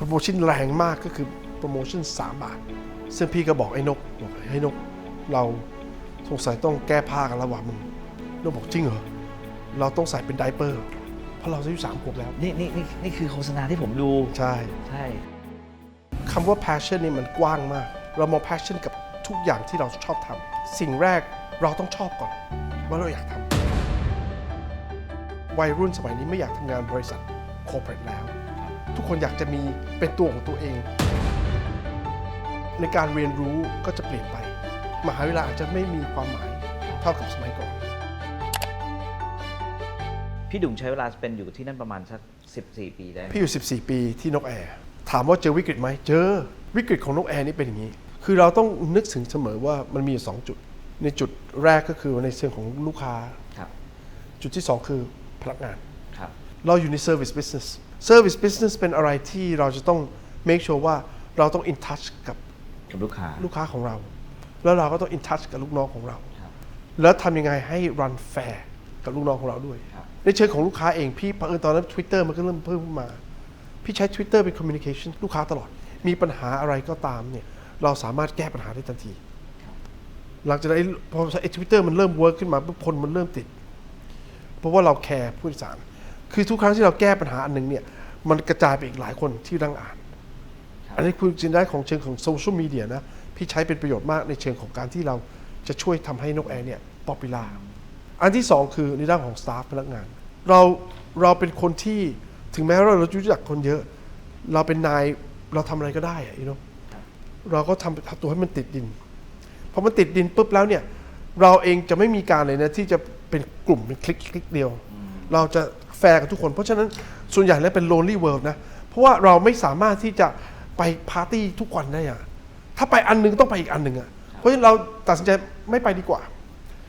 โปรโมชั่นแรงมากก็คือโปรโมชั่น 3 บาท ซึ่งพี่ก็บอกไอ้นกบอกให้นก เราสงสัยต้องแก้ผ้ากันแล้วว่ะมึงนกบอกจริงเหรอเราต้องใส่เป็นไดเปอร์ เพราะเราอายุสามขวบแล้ว นี่นี่นี่นี่คือโฆษณาที่ผมดู ใช่ใช่คำว่า passion นี่มันกว้างมาก เรามอง passion กับทุกอย่างที่เราชอบทำสิ่งแรกเราต้องชอบก่อน ว่าเราอยากทำวัยรุ่นสมัยนี้ไม่อยากทำงานบริษัท corporate แล้ว ทุกคนอยากจะมีเป็นตัวของตัวเอง ในการเรียนรู้ก็จะเปลี่ยนไป มหาวิทยาลัยอาจจะไม่มีความหมายเท่ากับสมัยก่อน พี่ดุงใช้เวลาเป็นอยู่ที่นั่นประมาณสัก 14 ปีได้ไหมพี่อยู่ 14 ปีที่นกแอร์ ถามว่าเจอวิกฤตไหมเจอ วิกฤตของนกแอร์นี่เป็นอย่างนี้ คือเราต้องนึกถึงเสมอว่ามันมีอยู่สองจุด ในจุดแรกก็คือในเชิงของลูกค้า ครับ จุดที่2คือพนักงาน ครับ เราอยู่ใน service business service business เป็นอะไรที่เราจะต้อง make sure ว่าเราต้อง in touch กับกับลูกค้า ลูกค้าของเรา แล้วเราก็ต้อง in touch กับลูกน้องของเราครับแล้วทำยังไงให้ run fair กับลูกน้องของเราด้วยครับในเชิงของลูกค้าเองพี่เผอิญตอนนั้น Twitter มันก็เริ่มเพิ่มขึ้นมา พี่ใช้ Twitter เป็น communication ลูกค้าตลอด มีปัญหาอะไรก็ตามเนี่ยเราสามารถแก้ปัญหาได้ทันที หลังจากนั้นไอ้พอไอ้ทวิตเตอร์มันเริ่มเวิร์กขึ้นมาปุ๊บคนมันเริ่มติด เพราะว่าเราแคร์ผู้โดยสาร คือทุกครั้งที่เราแก้ปัญหาอันหนึ่งเนี่ย มันกระจายไปอีกหลายคนที่นั่งอ่านครับอันนี้คือจินได้ของเชิงของโซเชียลมีเดียนะ พี่ใช้เป็นประโยชน์มากในเชิงของการที่เราจะช่วยทำให้นกแอร์เนี่ยป๊อปปูล่าอันที่สองคือในด้านของสตาฟพนักงาน เราเราเป็นคนที่ถึงแม้ว่าเรารู้จักคนเยอะ เราเป็นนายเราทำอะไรก็ได้อะ you know เราก็ทำทำตัวให้มันติดดินพอมันติดดินปุ๊บแล้วเนี่ยเราเองจะไม่มีการเลยนะที่จะเป็นกลุ่มเป็นคลิกคลิกเดียว เราจะแฟร์กับทุกคน เพราะฉะนั้น ส่วนใหญ่แล้วเป็น lonely world นะ เพราะว่าเราไม่สามารถที่จะไปปาร์ตี้ทุกวันได้อะถ้าไปอันหนึงต้องไปอีกอันหนึ่งอะเพราะฉะนั้นเราตัดสินใจไม่ไปดีกว่า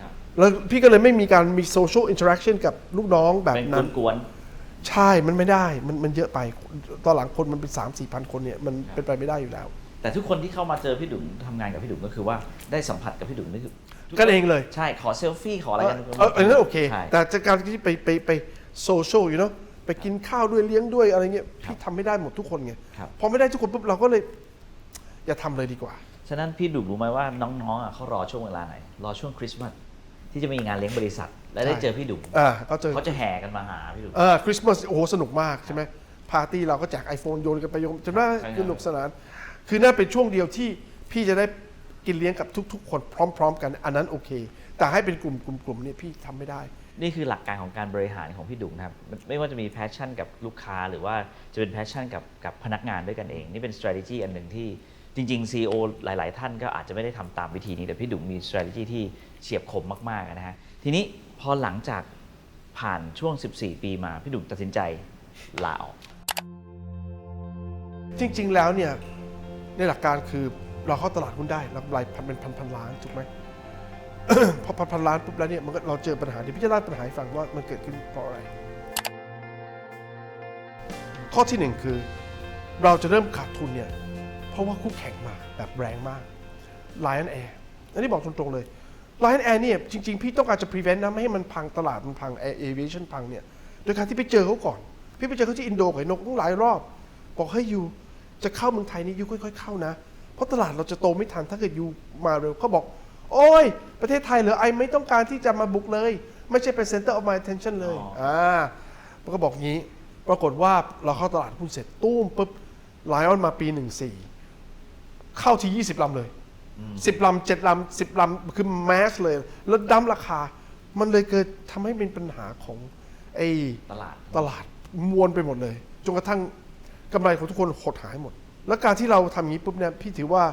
ครับแล้วพี่ก็เลยไม่มีการมี social interaction กับลูกน้องแบบเป็นนั้นกวนใช่มันไม่ได้มันมันเยอะไปตอนหลังคนมันเป็น3 4 0 0 0คนเนี่ยมันเป็นไปไม่ได้อยู่แล้วๆแต่ทุกคนที่เข้ามาเจอพี่ดุงทำงานกับพี่ดุงก็คือว่าได้สัมผัสกับพี่ดุงนี่คือกันเองเลย ใช่ขอเซลฟี่ขออะไรกันเอออันนั้นโอเคใช่แต่จากการที่ไปไปไปโซเชียลอยู่เนาะ ไปกินข้าวด้วยเลี้ยงด้วยอะไรเงี้ยพี่ทำไม่ได้หมดทุกคนไงครับ พอไม่ได้ทุกคนปุ๊บเราก็เลย อย่าทำเลยดีกว่า ฉะนั้นพี่ดุงรู้ไหมว่าน้องๆอะเขารอช่วงเวลาไหน รอช่วงคริสต์มาสที่จะมีงานเลี้ยงบริษัท และได้ใช่ เจอพี่ดุงอ่าก็เจอ เขาจะแห่กันมาหาพี่ดุงเออคริสต์มาสโอ้โหสนุกมากใช่ไหมปาร์ตี้เราก็แจก iPhone โยนกันไปโยนจำได้ใช่ครับ สนุกสนาน คือน่าเป็นช่วงเดียวที่พี่จะได้กินเลี้ยงกับทุก ๆ คนพร้อม ๆ กันอันนั้นโอเค แต่ให้เป็นกลุ่มกลุ่มๆเนี่ยพี่ทำไม่ได้ นี่คือหลักการของการบริหารของพี่ดุงนะครับ ไม่ว่าจะมีแพชชั่นกับลูกค้า หรือว่าจะเป็นแพชชั่นกับกับพนักงานด้วยกันเอง นี่เป็น strategy อันหนึ่งที่จริง ๆ CEO หลาย ๆ ท่านก็อาจจะไม่ได้ทำตามวิธีนี้ แต่พี่ดุงมี strategy ที่เฉียบคมมากๆนะฮะทีนี้พอหลังจากผ่านช่วง 14 ปีมาพี่ดุงตัดสินใจลาออกจริง ๆ แล้วเนี่ยในหลักการคือเราเข้าตลาดหุ้นได้รับรายพันเป็นพันพันล้านถูกไหม พอพันพันล้านปุ๊บแล้วเนี่ยมันก็เราเจอปัญหาเดี๋ยวพี่จะเล่าปัญหาให้ฟังว่ามันเกิดขึ้นเพราะอะไร ข้อที่หนึ่งคือ เราจะเริ่มขาดทุนเนี่ยเพราะว่าคู่แข่งมาแบบแรงมาก Lion Air อันนี้บอกตรงๆเลย Lion Air เนี่ยจริงๆ พี่ต้องการจะ prevent นะไม่ให้มันพังตลาดมันพัง Air Aviation พังเนี่ยโดยการที่ไปเจอเขาก่อน พี่ไปเจอเขาที่อินโดกับไอ้นกตั้งหลายรอบ บอกให้ยูจะเข้าเมืองไทยนี่ยูค่อย ๆ เข้านะ เพราะตลาดเราจะโตไม่ทันถ้าเกิดยูมาเร็วเขาบอก โอ้ย ประเทศไทยเหรอไอไม่ต้องการที่จะมาบุกเลย ไม่ใช่เป็น center of my attention เลยอ๋ออ่อ่ามันก็บอกงี้ ปรากฏว่าเราเข้าตลาดหุ้นเสร็จตู้มปุ๊บไลออนมาปี 14 เข้าที่ 20ลำเลย 10ลำ7ลำ10ลำคือแมสเลย แล้วดั้มราคา มันเลยเกิดทำให้เป็นปัญหาของไอ้ตลาดตลาดมวนไปหมดเลยจนกระทั่งกำไรของทุกคนหดหายหมด แล้วการที่เราทำอย่างนี้ปุ๊บเนี่ยพี่ถือว่า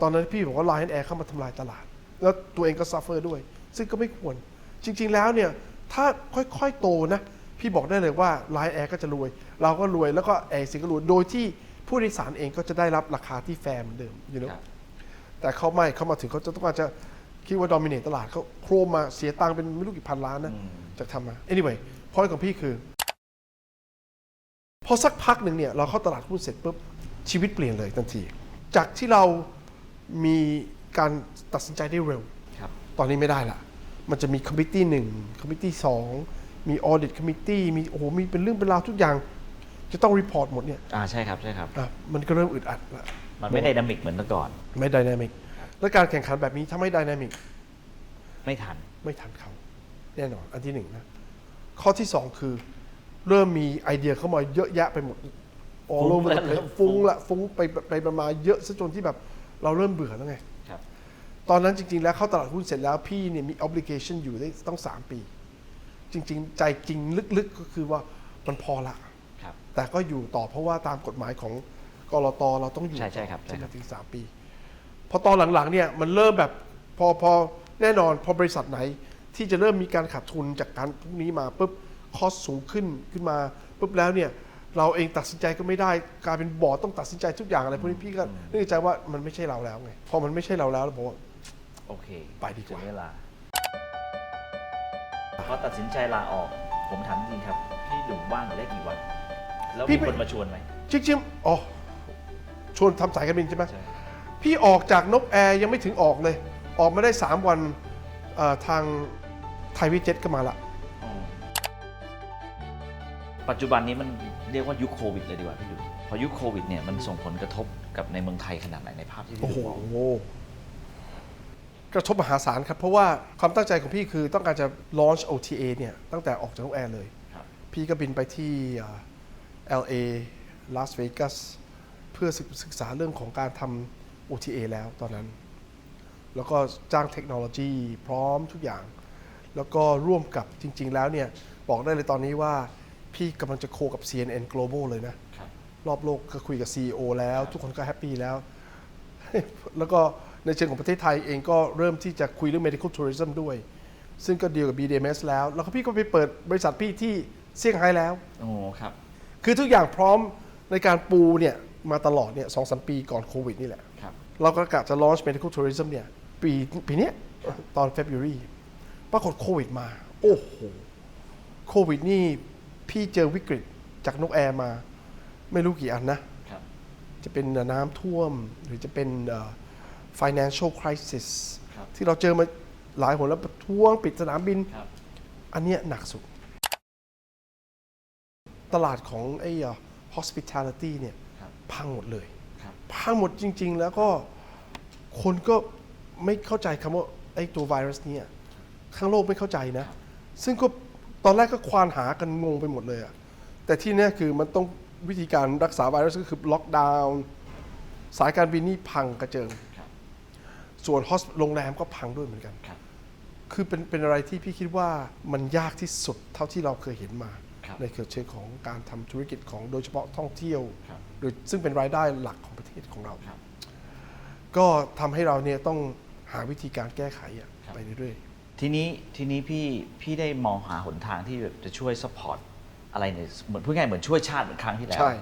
ตอนนั้นพี่บอกว่า Lion Air เข้ามาทำลายตลาด แล้วตัวเองก็ซัฟเฟอร์ด้วย ซึ่งก็ไม่ควร จริง ๆ แล้วเนี่ย ถ้าค่อยๆ โตนะ พี่บอกได้เลยว่า Lion Air ก็จะรวย เราก็รวยแล้วก็แอร์สิงก็รวย โดยที่ผู้โดยสารเองก็จะได้รับราคาที่แฟร์เหมือนเดิมอยู่ครับแต่เขาไม่เขามาถึงเขาจะต้องการจะคิดว่าดอมิเนตตลาดเขาโครมมาเสียตังค์เป็นไม่รู้กี่พันล้านนะอืมจากทำมา anyway พอยของพี่คือ พอสักพักหนึ่งเนี่ยเราเข้าตลาดหุ้นเสร็จปุ๊บชีวิตเปลี่ยนเลยทันที จากที่เรามี การตัดสินใจได้เร็วครับตอนนี้ไม่ได้ละ มันจะมีคอมมิตี้หนึ่งคอมมิตี้สองมีออ d ดิตคอมมิตี้มีโอ้โหมีเป็นเรื่องเป็นราวทุกอย่าง จะต้องรีพอร์ตหมดเนี่ยอ่าใช่ครับใช่ครับ อะมันก็เริ่มอึดอัดละมันไม่ไดนามิกเหมือนแต่ก่อน ไม่ไดนามิกและการแข่งขันแบบนี้ถ้าไม่ไดนามิกไม่ทัน ไม่ทันเขาแน่นอนอันที่หนึ่งนะข้อที่สองคือ เริ่มมีไอเดียเข้ามาเยอะแยะไปหมด all ฟุ้ง over แล้ว the เริ่ place มฟุ้ฟุ้งงละฟุ้งไปไปไปมาเยอะซะจนที่แบบ เราเริ่มเบื่อแล้วไงครับ ตอนนั้นจริง ๆ แล้วเข้าตลาดหุ้นเสร็จแล้วพี่เนี่ยมี obligation อยู่ได้ต้อง 3 ปี จริง ๆ ใจจริงลึกๆ ก็คือว่ามันพอละ ครับ แต่ก็อยู่ต่อเพราะว่าตามกฎหมายของกรตเราต้องอยู่ใช่ใช่ต่อครับใช่จนครับ ถึงสามปี พอตอนหลังๆเนี่ยมันเริ่มแบบพอพอแน่นอนพอบริษัทไหนที่จะเริ่มมีการขาดทุนจากการพวกนี้มาปุ๊บคอสสูงขึ้นขึ้นมาปุ๊บแล้วเนี่ยเราเองตัดสินใจก็ไม่ได้กลายเป็นบอร์ดต้องตัดสินใจทุกอย่างอะไรพวกนี้พี่ก็นึกในใจว่ามันไม่ใช่เราแล้วไงพอมันไม่ใช่เราแล้วเราบอกว่า โอเคไปดีกว่า ถึงเวลาพอตัดสินใจลาออก ผมถามจริงครับ พี่หนุ่มว่างได้กี่วัน แล้วพี่มีไม่คนมาชวนไหมจริงๆอ๋อชวนทำสายการบินใช่ไหมใช่พี่ออกจากนกแอร์ยังไม่ถึงออกเลย ออกมาได้ 3 วันเอ่อทางไทยวิเจ็ตก็มาละ อ๋อปัจจุบันนี้มันเรียกว่ายุคโควิดเลยดีกว่าพี่ดุพอยุคโควิดเนี่ยมันส่งผลกระทบกับในเมืองไทยขนาดไหนในภาพที่พี่โอ้ดุโห มอง กระทบมหาศาลครับ เพราะว่าความตั้งใจของพี่คือต้องการจะ launch OTA เนี่ยตั้งแต่ออกจากนกแอร์เลยครับพี่ก็บินไปที่เอ่อ LA ลาสเวกัสเพื่อศึกศึกษาเรื่องของการทำ OTA แล้วตอนนั้น แล้วก็จ้างเทคโนโลยีพร้อมทุกอย่าง แล้วก็ร่วมกับจริง ๆ แล้วเนี่ย บอกได้เลยตอนนี้ว่าพี่กำลังจะโคกับ CNN Global เลยนะครับรอบโลกก็คุยกับ CEO แล้ว ทุกคนก็แฮปปี้แล้ว แล้วก็ ในเชิงของประเทศไทยเองก็เริ่มที่จะคุยเรื่อง medical tourism ด้วย ซึ่งก็ดีลกับ BDMS แล้ว แล้วก็พี่ก็ไปเปิดบริษัทพี่ที่เซี่ยงไฮ้แล้ว โอ้โหครับ คือทุกอย่างพร้อมในการปูเนี่ยมาตลอดเนี่ยสองสามปีก่อนโควิดนี่แหละ ครับ เราก็กะจะ launch medical tourism เนี่ยปีปีเนี้ยตอน February ปรากฏโควิดมา โอ้โห โควิดนี่พี่เจอวิกฤตจากนกแอร์มา ไม่รู้กี่อันนะครับจะเป็นน้ำท่วมหรือจะเป็นเอ่อ financial crisis ครับที่เราเจอมาหลายหนแล้วประท้วงปิดสนามบิน ครับ อันเนี้ยหนักสุด ตลาดของไอ้เอ่อ hospitality เนี่ยครับ พังหมดเลย ครับ พังหมดจริง ๆ แล้วก็คนก็ไม่เข้าใจคำว่าไอ้ตัวไวรัสเนี้ข้างโลกไม่เข้าใจนะ ซึ่งก็ตอนแรกก็ควานหากันงงไปหมดเลยอะแต่ที่แน่คือมันต้องวิธีการรักษาไวรัสก็คือล็อกดาวน์สายการบินนี่พังกระเจิงครับ ส่วน hosp- โรงแรมก็พังด้วยเหมือนกัน ครับ คือเป็นเป็นอะไรที่พี่คิดว่ามันยากที่สุดเท่าที่เราเคยเห็นมา ครับ ในเชิงของการทำธุรกิจของโดยเฉพาะท่องเที่ยว ครับโดยซึ่งเป็นรายได้หลักของประเทศของเรา ครับ ก็ทำให้เราเนี่ยต้องหาวิธีการแก้ไขอะครับ ไปเรื่อยทีนี้ทีนี้พี่พี่ได้มองหาหนทางที่แบบจะช่วยสปอร์ตอะไรเนี่ยเหมือนพูดง่ายๆเหมือนช่วยชาติเหมือนครั้งที่ๆแล้ว ใช่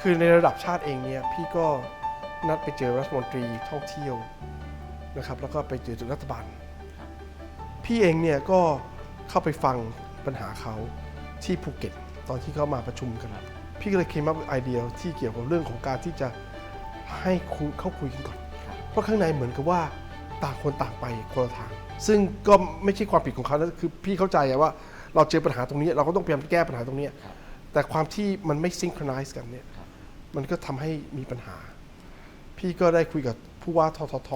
คือในระดับชาติเองเนี่ยพี่ก็ นัดไปเจอรัฐมนตรีท่องเที่ยวนะครับแล้วก็ไปเจอรัฐบาล พี่เองเนี่ยก็เข้าไปฟังปัญหาเขาที่ภูเก็ต ตอนที่เขามาประชุมกัน พี่ก็เลยเคมาไอเดียที่เกี่ยวกับเรื่องของการที่จะให้เข้าคุยกันก่อน เพราะข้างในเหมือนกับว่าต่างคนต่างไปคนละทาง ซึ่งก็ไม่ใช่ความผิดของเขานะคือพี่เข้าใจว่าเราเจอปัญหาตรงนี้ เราก็ต้องพยายามแก้ปัญหาตรงนี้ แต่ความที่มันไม่ซิง c ครไนซ์กันเนี่ยมันก็ทำให้มีปัญหา พี่ก็ได้คุยกับผู้ว่าททท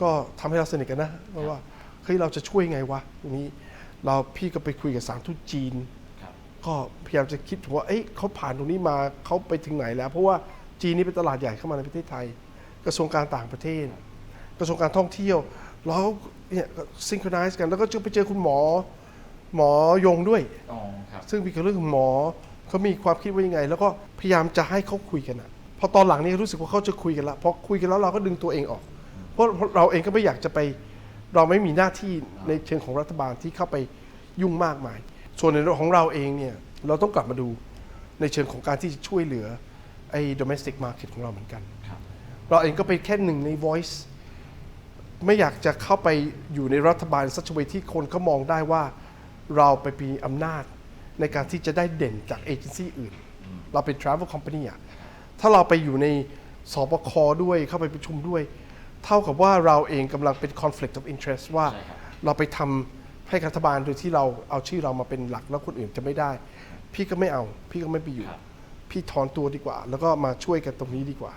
ก็ทำให้เราสนิทกันนะเพราะว่าเฮ้ยเราจะช่วยไงวะตรงนี้เราพี่ก็ไปคุยกับสารทูตจีนครับก็พยายามจะคิดว่าเอ้ยเขาผ่านตรงนี้มาเขาไปถึงไหนแล้ว เพราะว่าจีนนี่เป็นตลาดใหญ่เข้ามาในประเทศไทย กระทรวงการต่างประเทศ กระทรวงการท่องเที่ยวแล้วเนี่ยซิงโครไนซ์กันแล้วก็จะไปเจอคุณหมอหมอยงด้วยอ๋อครับซึ่งมีเรื่องของหมอเขามีความคิดว่ายังไง แล้วก็พยายามจะให้เขาคุยกันอะ พอตอนหลังนี่รู้สึกว่าเขาจะคุยกันละพอคุยกันแล้วเราก็ดึงตัวเองออก เพราะเราเองก็ไม่อยากจะไป เราไม่มีหน้าที่ในเชิงของรัฐบาลที่เข้าไปยุ่งมากมาย ส่วนในเรื่องของเราเองเนี่ยเราต้องกลับมาดูในเชิงของการที่จะช่วยเหลือไอ้ domestic market ของเราเหมือนกันครับเราเองก็เป็นแค่หนึ่งใน voice ไม่อยากจะเข้าไปอยู่ในรัฐบาลสัชเวที่คนเขามองได้ว่าเราไปมีอำนาจในการที่จะได้เด่นจากเอเจนซี่อื่น เราเป็น travel company อะ ถ้าเราไปอยู่ในสบคด้วยเข้าไปประชุมด้วย เท่ากับว่าเราเองกำลังเป็น conflict of interest ว่าใช่ครับ เราไปทำให้รัฐบาลโดยที่เราเอาชื่อเรามาเป็นหลักแล้วคนอื่นจะไม่ได้ พี่ก็ไม่เอา พี่ก็ไม่ไปอยู่ ครับ พี่ถอนตัวดีกว่า แล้วก็มาช่วยกันตรงนี้ดีกว่า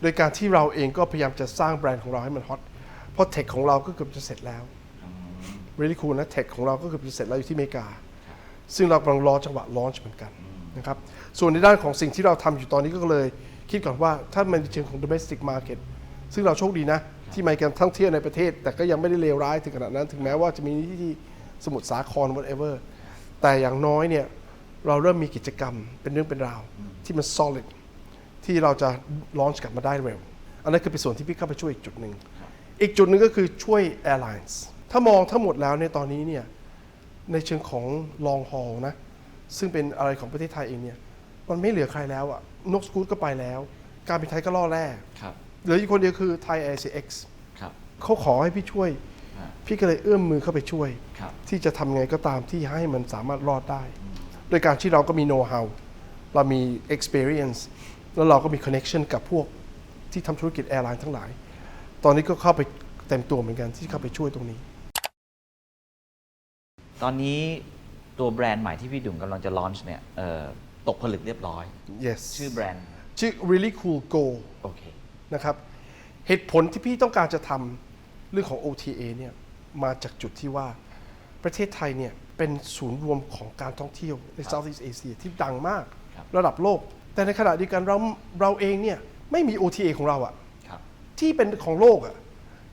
โดยการที่เราเองก็พยายามจะสร้างแบรนด์ของเราให้มันฮอตเพราะเทคของเราก็เกือบจะเสร็จแล้ว really cool นะเทคของเราก็เกือบจะเสร็จแล้วอยู่ที่อเมริกา ซึ่งเรากำลังรอจังหวะลอนช์เหมือนกันนะครับ ส่วนในด้านของสิ่งที่เราทำอยู่ตอนนี้ก็เลยคิดก่อนว่าถ้ามันในเชิงของ domestic market ซึ่งเราโชคดีนะ ที่มีการท่องเที่ยวในประเทศ แต่ก็ยังไม่ได้เลวร้ายถึงขนาดนั้น ถึงแม้ว่าจะมีที่สมุทรสาคร whatever แต่อย่างน้อยเนี่ยเราเริ่มมีกิจกรรมเป็นเรื่องเป็นราว ที่มัน solid ที่เราจะลอนช์กลับมาได้เร็ว อันนั้นคือเป็นส่วนที่พี่เข้าไปช่วยอีกจุดหนึ่ง อีกจุดหนึ่งก็คือช่วย airlines ถ้ามองทั้งหมดแล้วในตอนนี้เนี่ยในเชิงของ long haul นะซึ่งเป็นอะไรของประเทศไทยเองเนี่ย มันไม่เหลือใครแล้วอะนกสกูตก็ไปแล้ว การบินไทยก็ล่อแร่ครับเหลืออีกคนเดียวคือไทย AirCX ครับ เขาขอให้พี่ช่วย อ่าพี่ก็เลยเอื้อมมือเข้าไปช่วย ครับ ที่จะทำไงก็ตามที่ให้มันสามารถรอดได้ โดยการที่เราก็มี know how เรามี experience แล้วเราก็มี connection กับพวกที่ทำธุรกิจแอร์ไลน์ทั้งหลาย ตอนนี้ก็เข้าไปเต็มตัวเหมือนกันที่เข้าไปช่วยตรงนี้ ตอนนี้ตัวแบรนด์ใหม่ที่พี่ดุงกำลังจะลอนช์เนี่ยเอ่อ ตกผลึกเรียบร้อย yes ชื่อแบรนด์ชื่อ really cool go โอเค นะครับ เหตุผลที่พี่ต้องการจะทำเรื่องของ OTA เนี่ยมาจากจุดที่ว่าประเทศไทยเนี่ยเป็นศูนย์รวมของการท่องเที่ยวใน Southeast Asia ที่ดังมากครับระดับโลก แต่ในขณะเดียวกันเราเราเองเนี่ยไม่มี OTA ของเราอะครับที่เป็นของโลกอะ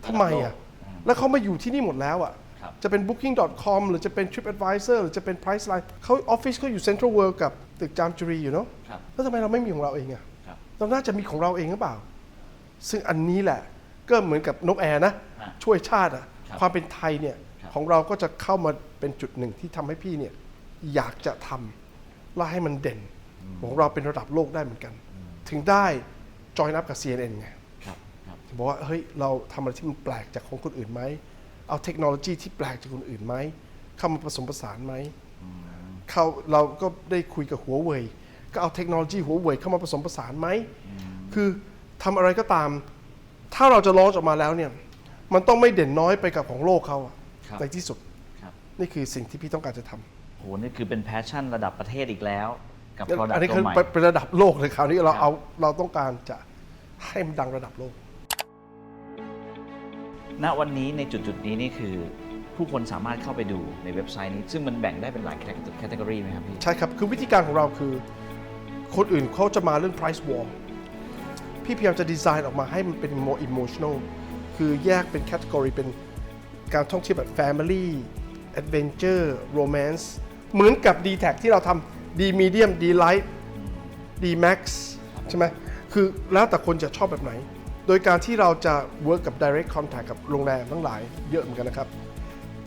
ทำไมระดัอะบโลกอืมแล้วเขามาอยู่ที่นี่หมดแล้วอะครับ จะเป็น booking.com หรือจะเป็น TripAdvisor หรือจะเป็น Priceline เขาออฟฟิศเขาอยู่ Central World กับ ตึกจามจุรีอยู่เนาะครับ แล้วทำไมเราไม่มีของเราเองอะครับ เราน่าจะมีของเราเองหรือเปล่า ซึ่งอันนี้แหละก็เหมือนกับนกแอร์นะ อะช่วยชาติอะครับความเป็นไทยเนี่ยครับ ของเราก็จะเข้ามาเป็นจุดหนึ่งที่ทำให้พี่เนี่ยอยากจะทำและให้มันเด่น ของเราเป็นระดับโลกได้เหมือนกัน ถึงได้จอยนับกับ CNN ไง ครับครับ บอกว่าเฮ้ยเราทำอะไรที่มันแปลกจากของคนอื่นไหม เอาเทคโนโลยีที่แปลกจากคนอื่นไหมเข้ามาผสมผสานไหม เขาเราก็ได้คุยกับหัวเว่ยก็เอาเทคโนโลยีหัวเว่ยเข้ามาผสมผสานไหม คือทำอะไรก็ตาม ถ้าเราจะลอชออกมาแล้วเนี่ย มันต้องไม่เด่นน้อยไปกับของโลกเขาอะครับ ในที่สุด ครับ นี่คือสิ่งที่พี่ต้องการจะทำโห นี่คือเป็นแพชชั่นระดับประเทศอีกแล้ว กับ product อันนี้ตัคืวอใหม่ เป็นระดับโลกเลยคราวนี้เราครับ เอาเราต้องการจะให้มันดังระดับโลก ณวันนี้ในจุดจุดๆนี้นี่คือ ผู้คนสามารถเข้าไปดูในเว็บไซต์นี้ ซึ่งมันแบ่งได้เป็นหลายแคตตากรีไหมครับพี่ ใช่ครับ คือวิธีการของเราคือ คนอื่นเขาจะมาเรื่อง price war พี่พยายามจะดีไซน์ออกมาให้มันเป็น more emotional คือแยกเป็น category เป็นการท่องเที่ยวแบบ family adventure romance เหมือนกับ d t a c ที่เราทำ D medium D light D max ใช่ไหมคือแล้วแต่คนจะชอบแบบไหน โดยการที่เราจะ work กับ direct contact กับโรงแรมทั้งหลายเยอะเหมือนกันนะครับ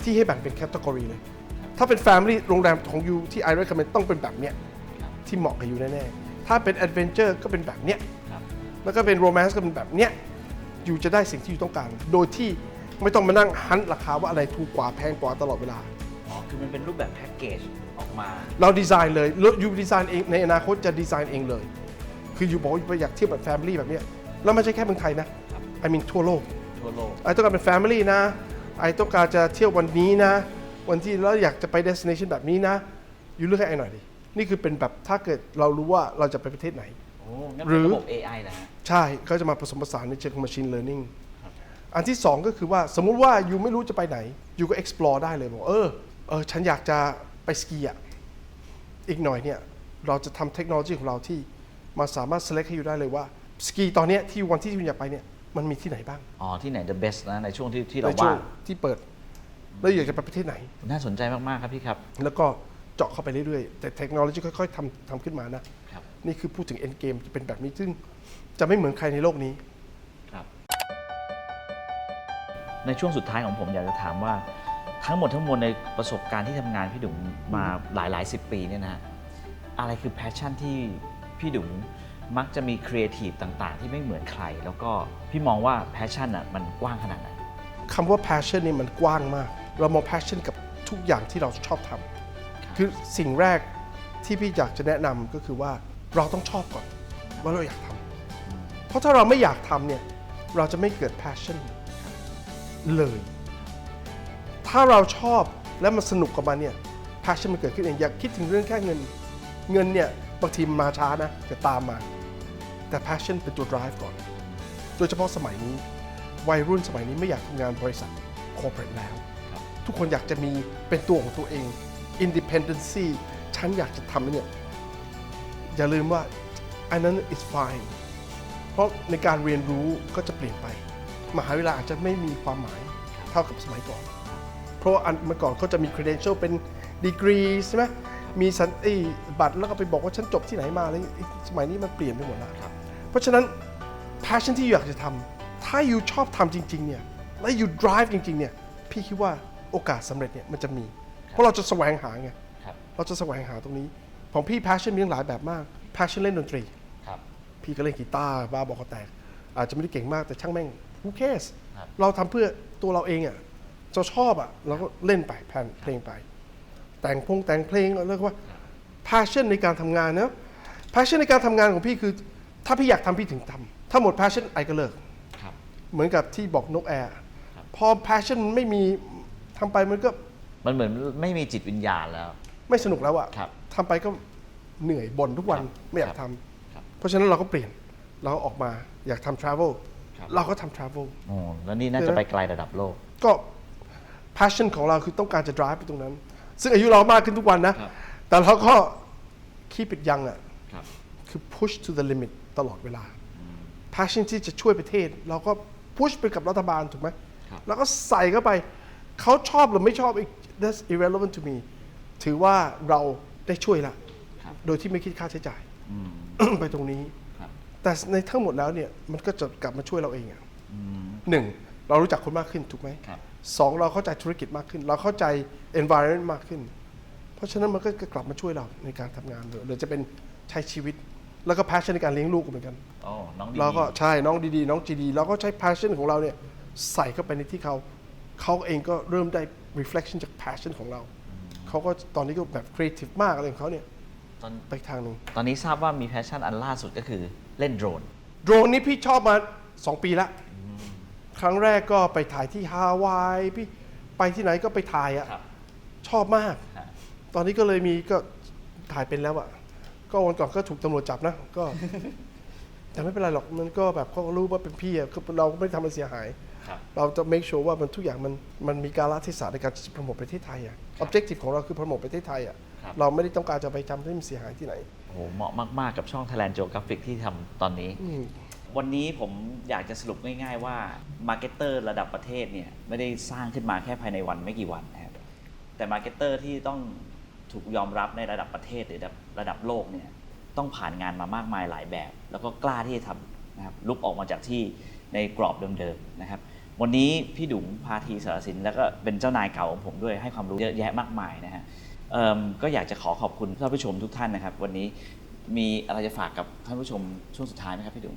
ที่ให้แบ่งเป็น category เลย ถ้าเป็น Family โรงแรมของยูที่ I recommend ต้องเป็นแบบเนี้ยครับที่เหมาะกับยูแน่ๆ ถ้าเป็น Adventure ก็เป็นแบบเนี้ยครับแล้วก็เป็น Romance ก็เป็นแบบเนี้ยยูจะได้สิ่งที่ยูต้องการ โดยที่ไม่ต้องมานั่งหันราคาว่าอะไรถูกกว่าแพงกว่าตลอดเวลา อ๋อคือมันเป็นรูปแบบแพ็กเกจออกมา เราดีไซน์เลยแล้วยูดีไซน์เองในอนาคตจะดีไซน์เองเลย คือยูบอกว่ายูอยากเที่ยวแบบ Family แบบเนี้ยแล้วไม่ใช่แค่เมืองไทยนะครับ I mean ทั่วโลกทั่วโลกไอต้องการเป็น Family นะ ไอต้องการจะเที่ยววันนี้นะ วันที่แล้วอยากจะไป destination แบบนี้นะยูเลือกให้ไอหน่อยดิ นี่คือเป็นแบบถ้าเกิดเรารู้ว่าเราจะไปประเทศไหน โอ้งั้นหรืเป็นอระบบ AI นะฮะ ใช่ก็จะมาผสมผสานในเชิงของ machine learning อันที่สองก็คือว่าสมมุติว่ายูไม่รู้จะไปไหนยูก็ explore ได้เลยบอกเออเออฉันอยากจะไปสกีอะอีกหน่อยเนี่ยเราจะทำเทคโนโลยีของเราที่มาสามารถ select ให้ยูได้เลยว่าสกีตอนเนี้ยที่วันที่คุณอยากไปเนี่ย มันมีที่ไหนบ้างอ๋อที่ไหน the best นะในช่วงที่ที่ในเราช่วว่างงที่เปิด แล้วอยากจะไปประเทศไหน น่าสนใจมากๆครับพี่ครับแล้วก็เจาะเข้าไปเรื่อยๆ แต่เทคโนโลยีค่อยๆทำทำขึ้นมานะ ครับนี่คือพูดถึง end game จะเป็นแบบนี้ ซึ่งจะไม่เหมือนใครในโลกนี้ ครับ ในช่วงสุดท้ายของผมอยากจะถามว่า ทั้งหมดทั้งมวลในประสบการณ์ที่ทำงานพี่ดุ๋มมาหลายหลายสิบปีเนี่ยนะฮะอะไรคือแพชชั่นที่พี่ดุ๋ม มักจะมีครีเอทีฟต่างๆ ที่ไม่เหมือนใคร แล้วก็พี่มองว่าแพชชั่นอะมันกว้างขนาดไหนคำว่า passion นี่มันกว้างมาก เรามอง passion กับทุกอย่างที่เราชอบทำคือสิ่งแรกที่พี่อยากจะแนะนำก็คือว่าเราต้องชอบก่อน ว่าเราอยากทำเพราะถ้าเราไม่อยากทำเนี่ยเราจะไม่เกิด passion เลย ถ้าเราชอบและมันสนุกกับมันเนี่ย passion มันเกิดขึ้นเองอย่าคิดถึงเรื่องแค่เงิน เงินเนี่ยบางทีมันมาช้านะจะตามมา แต่ passion เป็นตัว drive ก่อน โดยเฉพาะสมัยนี้ วัยรุ่นสมัยนี้ไม่อยากทำงานบริษัท corporate แล้วครับทุกคนอยากจะมีเป็นตัวของตัวเอง independency ฉันอยากจะทำเนี่ยอย่าลืมว่าอันนั้น is fine เพราะในการเรียนรู้ก็จะเปลี่ยนไป มหาวิทยาลัยอาจจะไม่มีความหมายเท่ากับสมัยก่อน เพราะว่าอันเมื่อก่อนเขาจะมี credential เป็นดีกรีใช่ไหมมีสันไอ้บัตรแล้วก็ไปบอกว่าฉันจบที่ไหนมาเลยสมัยนี้มันเปลี่ยนไปหมดแล้วครับเพ ราะฉะนั้น passion ที่อยากจะทำถ้าอยู่ชอบทำจริงๆเนี่ยและอยู่ drive จริงๆเนี่ยพี่คิดว่าโอกาสสำเร็จเนี่ยมันจะมี เพราะเราจะแสวงหาไงครับเราจะแสวงหาตรงนี้ของพี่ passion มีหลายแบบมาก passion เล่นดนตรีครับพี่ก็เล่นกีตาร์บ้าบอกก็แตก อาจจะไม่ได้เก่งมากแต่ช่างแม่ง who cares ครับเราทำเพื่อตัวเราเองอะเราชอบอะเราก็เล่นไปแผ่นเพลงไป แต่งพงแต่งเพลงเรียกว่า passion ในการทำงานนะ passion ในการทำงานของพี่คือ ถ้าพี่อยากทำพี่ถึงทำถ้าหมด passion ไอก็เลิกครับเหมือนกับที่บอกนกแอร์ครับพอ passion ไม่มีทำไปมันก็ มันเหมือนไม่มีจิตวิญญาณแล้ว ไม่สนุกแล้วอะครับทำไปก็เหนื่อยบ่นทุกวันครับไม่อยากคทรับำครับเพราะฉะนั้นเราก็เปลี่ยนเราก็ออกมาอยากทำ travel ครับเราก็ทำ travel โอ้แล้วนี่น่าจะไปไกลระดับโลก ก็ passion ของเราคือต้องการจะ drive ไปตรงนั้น ซึ่งอายุเรามากขึ้นทุกวันนะครับแต่เราก็ keep it young อะครับคือ push to the limit ตลอดเวลา passion ที่จะช่วยประเทศ เราก็ push ไปกับรัฐบาลถูกไหมครับแล้วก็ใส่เข้าไป เขาชอบหรือไม่ชอบ that's irrelevant to me ถือว่าเราได้ช่วยละครับโดยที่ไม่คิดค่าใช้จ่ายอืมไปตรงนี้ครับแต่ในทั้งหมดแล้วเนี่ยมันก็จะกลับมาช่วยเราเองอะอืมหนึ่งเรารู้จักคนมากขึ้นถูกไหมครับสองเราเข้าใจธุรกิจมากขึ้น เราเข้าใจ environment มากขึ้น เพราะฉะนั้นมันก็กลับมาช่วยเราในการทำงานเลยหรือจะเป็นใช้ชีวิต แล้วก็ passion ในการเลี้ยงลูกก็เหมือนกันโอ้น้องดีเราก็ใช่น้องดีๆ น้องจีดีเราก็ใช้ passion ของเราเนี่ยใส่เข้าไปในที่เขา เขาเองก็เริ่มได้ reflection จาก passion ของเรา เขาก็ตอนนี้ก็แบบ creative มากอะไรของเขาเนี่ยตอนไปอีกทางหนึ่งตอนนี้ทราบว่ามีแพชชั่นอันล่าสุดก็คือเล่นโดรน โดรนนี้พี่ชอบมา 2 ปีละครั้งแรกก็ไปถ่ายที่ฮาวายพี่ไปที่ไหนก็ไปถ่ายอะครับชอบมากฮะตอนนี้ก็เลยมีก็ถ่ายเป็นแล้วอะ ก็วันก่อนก็ถูกตำรวจจับนะก็ แต่ไม่เป็นไรหรอกมันก็แบบเขาก็รู้ว่าเป็นพี่อะก็เราก็ไม่ได้ทำอะไรเสียหาย ครับ เราจะ make sure ว่ามันทุกอย่างมันมันมีการละเทศะในการโปรโมทประเทศไทยอะ objective ของเราคือโปรโมทประเทศไทยอะครับ เราไม่ได้ต้องการจะไปทำให้มันเสียหายที่ไหนโอ้โหเหมาะมาก ๆ กับช่อง Thailand Geographic ที่ทำตอนนี้ อืม วันนี้ผมอยากจะสรุปง่าย ๆ ว่ามาร์เก็ตเตอร์ระดับประเทศเนี่ยไม่ได้สร้างขึ้นมาแค่ภายในวันไม่กี่วันนะครับแต่มาร์เก็ตเตอร์ที่ต้องถูกยอมรับในระดับประเทศหรือระดับ ระดับโลกเนี่ยต้องผ่านงานมามากมายหลายแบบ แล้วก็กล้าที่จะทำนะครับลุกออกมาจากที่ในกรอบเดิมๆนะครับ วันนี้พี่ดุ๋งพาทีสารสิน แล้วก็เป็นเจ้านายเก่าของผมด้วยให้ความรู้เยอะแยะมากมายนะฮะเอิ่มก็อยากจะขอขอบคุณท่านผู้ชมทุกท่านนะครับ วันนี้มีอะไรจะฝากกับท่านผู้ชมช่วงสุดท้ายไหมครับพี่ดุ๋ง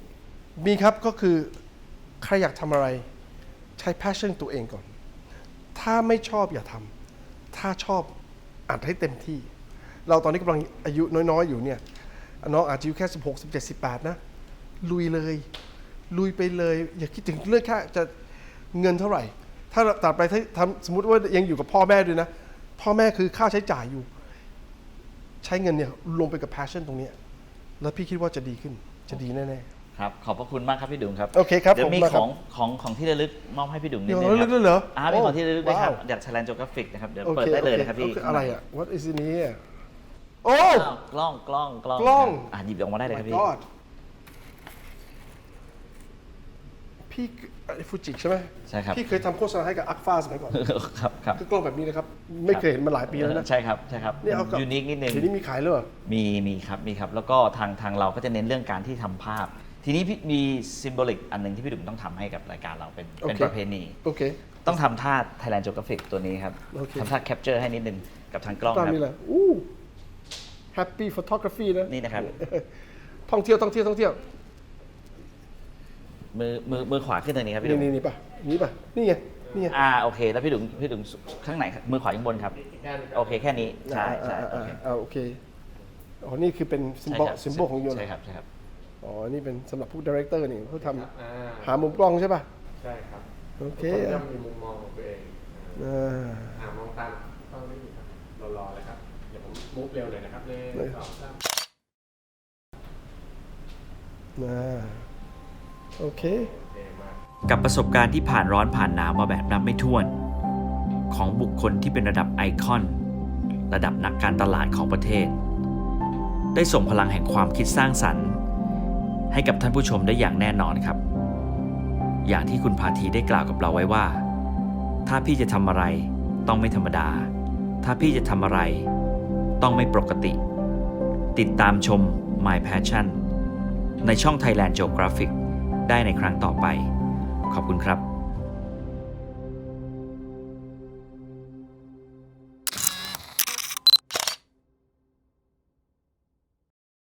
มีครับก็คือใครอยากทำอะไรใช้ passion ตัวเองก่อน ถ้าไม่ชอบอย่าทำถ้าชอบอัดให้เต็มที่ เราตอนนี้กำลังอายุน้อยๆ อยู่เนี่ยน้องอาจจะอายุแค่ 16 17 18 นะ ลุยเลย ลุยไปเลย อย่าคิดถึงเรื่องแค่จะเงินเท่าไหร่ ถ้าตัดไปถ้าทำสมมติว่ายังอยู่กับพ่อแม่ด้วยนะ พ่อแม่คือค่าใช้จ่ายอยู่ ใช้เงินเนี่ยลงไปกับ passion ตรงเนี้ยแล้วพี่คิดว่าจะดีขึ้นจะดีแน่ๆครับขอบพระคุณมากครับพี่ดุงครับโอเคครับเดี๋ยวมีผมมาคขรับองของของที่ระลึกมอบให้พี่ดุงนิดเดี๋ยวนึงคลึรักด้วยเหรออ่ามีของที่ระลึกด้วยครับว้าวจาก Thailand Geographic นะครับเดี๋ยวโอเปิดเคได้เลยโอนะครับพี่โอเอะไรอะ what is in here โอ้ อ้าวกล้องกล้องกล้องกล้อง อ่าหยิบออกมาได้เลยครับ my พี่ god พี่ฟูจิใช่ไหมใช่ครับ พี่เคยทำโฆษณาให้กับอักฟ้าสมัยก่อน ครับครับคือกล้องแบบนี้นะครับ ไม่เคยเห็นมาหลายปีแล้วนะ ใช่ครับใช่ครับนี่เอากับ ยูนิคนิดนึง เดี๋ยวนี้มีขายเลยเหรอ มีมีครับมีครับแล้วก็ทางทางเราก็จะเน้นเรื่องการที่ทำภาพ ทีนี้พี่มีซิมโบลิกอันหนึ่งที่พี่ดุงต้องทำให้กับรายการเราเป็นเป็นโอเค ประเพณี โอเค ต้องทำท่า Thailand Geographic ตัวนี้ครับโอเค ทำท่าแคปเจอร์ให้นิดนึงกับทางกล้องตามครับ นี้แหละอู้ happy photography นะนี่นะครับ ท่องเที่ยวท่องเที่ยวท่องเที่ยว มือมือมือขวาขึ้นทางนี้ครับพี่นี่ดุงนี่นี่ป่ะนี่ป่ะ นี่ไง นี่ไง อ่าโอเค แล้วพี่ดุงพี่ดุงข้างไหนครับมือขวาข้างบนครับ โอเคแค่นี้ใช่ใช่อ่าโออ่าเคอ่าโอเค อ๋อ นี่คือเป็นซิมใช่โบลครับซิมโบลของโยนใช่ครับใช่ครับ อ๋อ นี่เป็นสำหรับผู้ดีเรคเตอร์นี่เขาทอ่าำหามุมกล้องใช่ป่ะ ใช่ครับโอเค ทุกคนย่อมมีมุมมองของตัวเองอ่า อ่ามองตามต้องนี่ครับรอๆเลยครับ มูฟเร็วเลยนะครับหนึ่งเลยสองสามนะโอเคโอเคมากับประสบการณ์ที่ผ่านร้อนผ่านหนาวมาแบบนับไม่ถ้วน ของบุคคลที่เป็นระดับไอคอน ระดับนักการตลาดของประเทศ ได้ส่งพลังแห่งความคิดสร้างสรรค์ ให้กับท่านผู้ชมได้อย่างแน่นอนครับ อย่างที่คุณพาทีได้กล่าวกับเราไว้ว่า ถ้าพี่จะทำอะไรต้องไม่ธรรมดา ถ้าพี่จะทำอะไร ต้องไม่ปกติ ติดตามชม My Passion ในช่อง Thailand Geographic ได้ในครั้งต่อไป ขอบคุณครับ